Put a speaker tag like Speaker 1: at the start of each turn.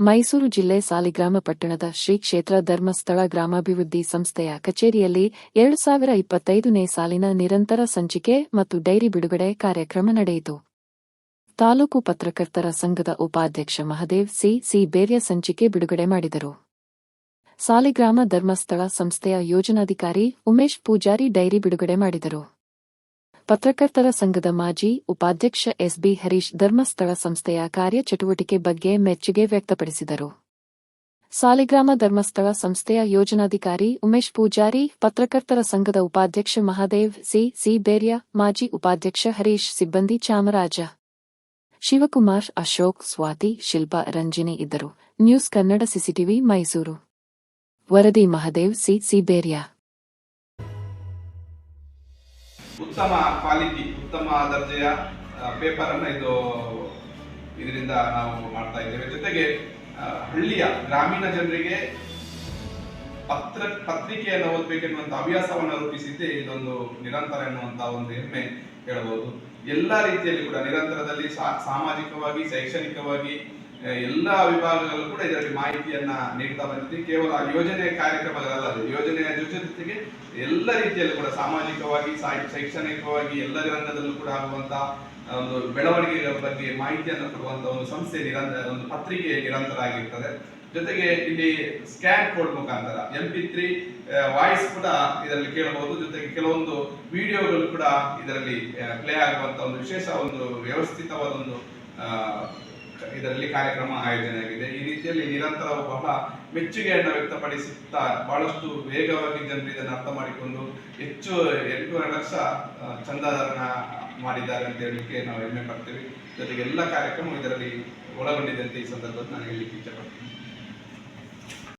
Speaker 1: ಮೈಸೂರು ಜಿಲ್ಲೆ ಸಾಲಿಗ್ರಾಮ ಪಟ್ಟಣದ ಶ್ರೀ ಕ್ಷೇತ್ರ ಧರ್ಮಸ್ಥಳ ಗ್ರಾಮಾಭಿವೃದ್ಧಿ ಸಂಸ್ಥೆಯ ಕಚೇರಿಯಲ್ಲಿ ಎರಡು ಸಾವಿರ ಇಪ್ಪತ್ತೈದನೇ ಸಾಲಿನ ನಿರಂತರ ಸಂಚಿಕೆ ಮತ್ತು ಡೈರಿ ಬಿಡುಗಡೆ ಕಾರ್ಯಕ್ರಮ ನಡೆಯಿತು. ತಾಲೂಕು ಪತ್ರಕರ್ತರ ಸಂಘದ ಉಪಾಧ್ಯಕ್ಷ ಮಹದೇವ್ ಸಿ ಸಿ ಬೇರ್ಯ ಸಂಚಿಕೆ ಬಿಡುಗಡೆ ಮಾಡಿದರು. ಸಾಲಿಗ್ರಾಮ ಧರ್ಮಸ್ಥಳ ಸಂಸ್ಥೆಯ ಯೋಜನಾಧಿಕಾರಿ ಉಮೇಶ್ ಪೂಜಾರಿ ಡೈರಿ ಬಿಡುಗಡೆ ಮಾಡಿದರು. ಪತ್ರಕರ್ತರ ಸಂಘದ ಮಾಜಿ ಉಪಾಧ್ಯಕ್ಷ ಎಸ್ಬಿ ಹರೀಶ್ ಧರ್ಮಸ್ಥಳ ಸಂಸ್ಥೆಯ ಕಾರ್ಯಚಟುವಟಿಕೆ ಬಗ್ಗೆ ಮೆಚ್ಚುಗೆ ವ್ಯಕ್ತಪಡಿಸಿದರು. ಸಾಲಿಗ್ರಾಮ ಧರ್ಮಸ್ಥಳ ಸಂಸ್ಥೆಯ ಯೋಜನಾಧಿಕಾರಿ ಉಮೇಶ್ ಪೂಜಾರಿ, ಪತ್ರಕರ್ತರ ಸಂಘದ ಉಪಾಧ್ಯಕ್ಷ ಮಹಾದೇವ್, ಸಿ. ಸಿ. ಬೇರ್ಯ, ಮಾಜಿ ಉಪಾಧ್ಯಕ್ಷ ಹರೀಶ್ ಸಿಬ್ಬಂದಿ ಚಾಮರಾಜ, ಶಿವಕುಮಾರ್, ಅಶೋಕ್, ಸ್ವಾತಿ, ಶಿಲ್ಪಾ, ರಂಜಿನಿ ಇದ್ದರು. News Kannada CCTV Mysuru. ವರದಿ ಮಹದೇವ್, ಸಿ. ಸಿ.
Speaker 2: ಉತ್ತಮ ಕ್ವಾಲಿಟಿ ಉತ್ತಮ ದರ್ಜೆಯ ಪೇಪರ್ ಅನ್ನ ಇದು, ಇದರಿಂದ ನಾವು ಮಾಡ್ತಾ ಇದ್ದೇವೆ. ಜೊತೆಗೆ ಹಳ್ಳಿಯ ಗ್ರಾಮೀಣ ಜನರಿಗೆ ಪತ್ರ, ಪತ್ರಿಕೆಯನ್ನು ಓದಬೇಕೆನ್ನುವಂಥ ಹವ್ಯಾಸವನ್ನು ರೂಪಿಸಿದ್ದೇ ಇದೊಂದು ನಿರಂತರ ಎನ್ನುವಂಥ ಒಂದು ಹೆಮ್ಮೆ ಹೇಳಬಹುದು ಎಲ್ಲ ರೀತಿಯಲ್ಲಿ ಕೂಡ ನಿರಂತರದಲ್ಲಿ ಸಾಮಾಜಿಕವಾಗಿ, ಶೈಕ್ಷಣಿಕವಾಗಿ ಎಲ್ಲ ವಿಭಾಗಗಳು ಕೂಡ ಇದರಲ್ಲಿ ಮಾಹಿತಿಯನ್ನ ನೀಡ್ತಾ ಬಂದಿದೆ ಕೇವಲ ಯೋಜನೆ ಕಾರ್ಯಕ್ರಮಗಳಲ್ಲದೆ, ಯೋಜನೆಯ ಜೊತೆ ಜೊತೆಗೆ ಎಲ್ಲ ರೀತಿಯಲ್ಲೂ ಕೂಡ ಸಾಮಾಜಿಕವಾಗಿ ಶೈಕ್ಷಣಿಕವಾಗಿ, ಎಲ್ಲ ರಂಗದಲ್ಲೂ ಕೂಡ ಆಗುವಂತಹ ಒಂದು ಬೆಳವಣಿಗೆಗಳ ಬಗ್ಗೆ ಮಾಹಿತಿಯನ್ನು ಕೊಡುವಂತ ಒಂದು ಸಂಸ್ಥೆ ನಿರಂತರ ಒಂದು ಪತ್ರಿಕೆ ನಿರಂತರ ಆಗಿರ್ತದೆ ಜೊತೆಗೆ ಇಲ್ಲಿ ಸ್ಕ್ಯಾನ್ ಕೋಡ್ ಮುಖಾಂತರ ಎಂ ಪಿ ತ್ರೀ ವಾಯ್ಸ್ ಕೂಡ ಇದರಲ್ಲಿ ಕೇಳಬಹುದು. ಜೊತೆಗೆ ಕೆಲವೊಂದು ವಿಡಿಯೋಗಳು ಕೂಡ ಇದರಲ್ಲಿ ಪ್ಲೇ ಆಗುವಂತ ಒಂದು ವಿಶೇಷ ಒಂದು ವ್ಯವಸ್ಥಿತವಾದ ಒಂದು ಇದರಲ್ಲಿ ಕಾರ್ಯಕ್ರಮ ಆಯೋಜನೆಯಾಗಿದೆ ಈ ರೀತಿಯಲ್ಲಿ ನಿರಂತರವು ಬಹಳ ಮೆಚ್ಚುಗೆಯನ್ನು ವ್ಯಕ್ತಪಡಿಸುತ್ತಾ ಬಹಳಷ್ಟು ವೇಗವಾಗಿ ಜನರು ಇದನ್ನು ಅರ್ಥ ಮಾಡಿಕೊಂಡು ಹೆಚ್ಚು ಎಂಟೂವರೆ ಲಕ್ಷ ಚಂದಾದಾರನ ಮಾಡಿದ್ದಾರೆ ಅಂತ ಹೇಳಲಿಕ್ಕೆ ನಾವು ಹೆಮ್ಮೆ ಪಡ್ತೀವಿ. ಜೊತೆಗೆ ಎಲ್ಲ ಕಾರ್ಯಕ್ರಮ ಇದರಲ್ಲಿ ಒಳಗೊಂಡಿದೆ ಅಂತ ಈ ಸಂದರ್ಭದಲ್ಲಿ ನಾನು ಹೇಳಲಿಕ್ಕೆ ಇಚ್ಛೆಪಡ್ತೀನಿ